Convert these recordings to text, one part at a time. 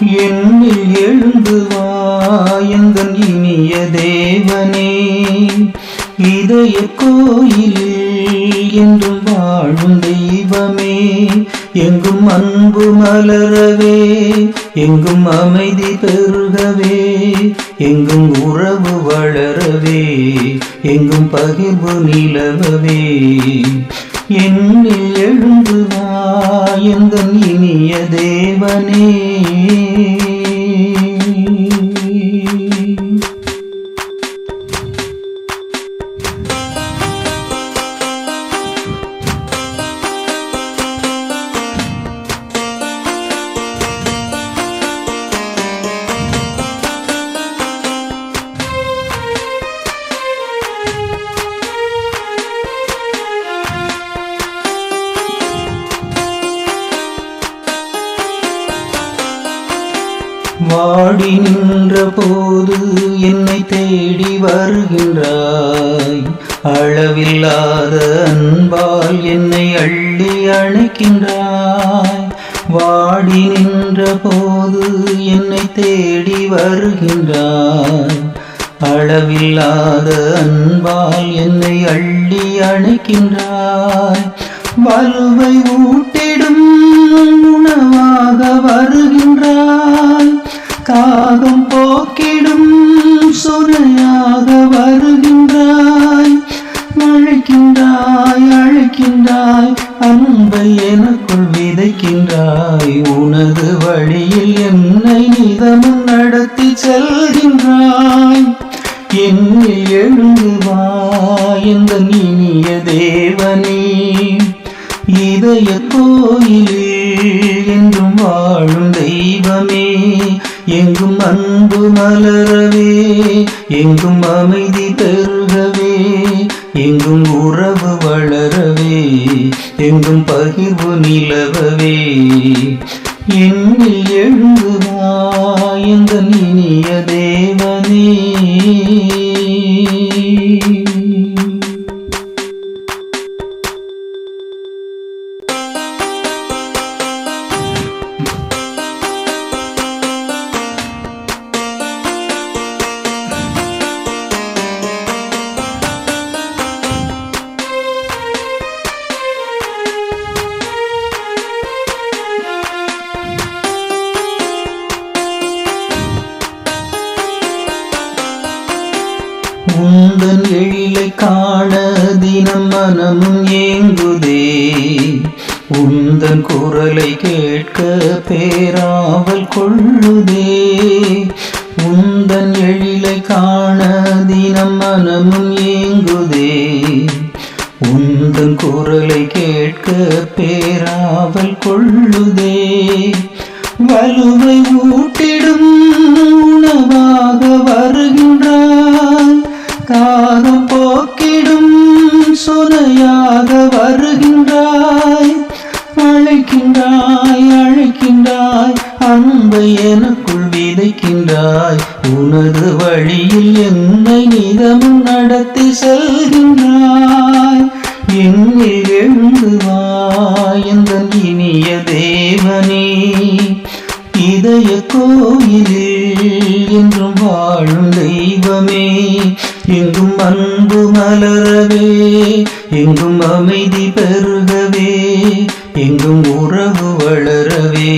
என்னில் எழுந்து வாயந்தன் இனிய தேவனே. இதய கோயிலில் என்றும் வாழும் தெய்வமே எங்கும் அன்பு மலரவே எங்கும் அமைதி பெருகவே எங்கும் உறவு வளரவே எங்கும் பகிர்வு நிலவவே. என்னில் எழுந்து வாயந்தன் இனிய தேவனே. வாடி போது என்னை தேடி வருகின்றாய். அளவில்லாத அன்பால் என்னை அள்ளி அணைக்கின்றாய். வாடி நின்ற போது என்னை தேடி வருகின்றாய். அளவில்லாத அன்பால் என்னை அள்ளி அணைக்கின்றாய். வலுவை ஊட்ட அழைக்கின்றாய் அன்பை எனக்குள் விதைக்கின்றாய். உனது வழியில் என்னை நிதமும் நடத்தி செல்கின்றாய். என்னில் எழுந்து எந்த இனிய தேவனே. இதய கோயிலில் என்றும் வாழும் தெய்வமே. எங்கும் அன்பு மலரவே எங்கும் அமைதி பெருகவே எங்கும் உறவு எங்கும் பகிர்வு நிலவவே. என்னில் எழுந்து வா இனிய தேவனே. உந்தன் எழிலை காண தினம் மனமும் ஏங்குதே. உந்தன் குரலை கேட்க பேராவல் கொள்ளுதே. உந்தன் எழிலை காண தினம் மனமும் ஏங்குதே. உந்தன் குரலை கேட்க பேராவல் கொள்ளுதே. வலுவை ஊட்டிடும் உணவாக வருகின்ற காலம் போக்கிடும் சுனையாக வருகின்றாய். அழைக்கின்றாய் அழைக்கின்றாய் அன்பை எனக்குள் விதைக்கின்றாய். உனது வழியில் என்னை நிதமும் நடத்தி செல்கின்றாய். என்னில் எழுந்துவாய் இந்த இனிய தேவனே. இதய கோயிலில் என்றும் வாழும் தெய்வமே. எங்கும் அன்பு மலரவே எங்கும் அமைதி பெருகவே எங்கும் உறவு வளரவே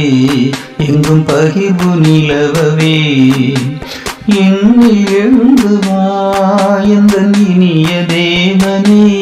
எங்கும் பகிர்வு நிலவவே. என்னில் எழுந்து வா இந்த இனிய தேவனே.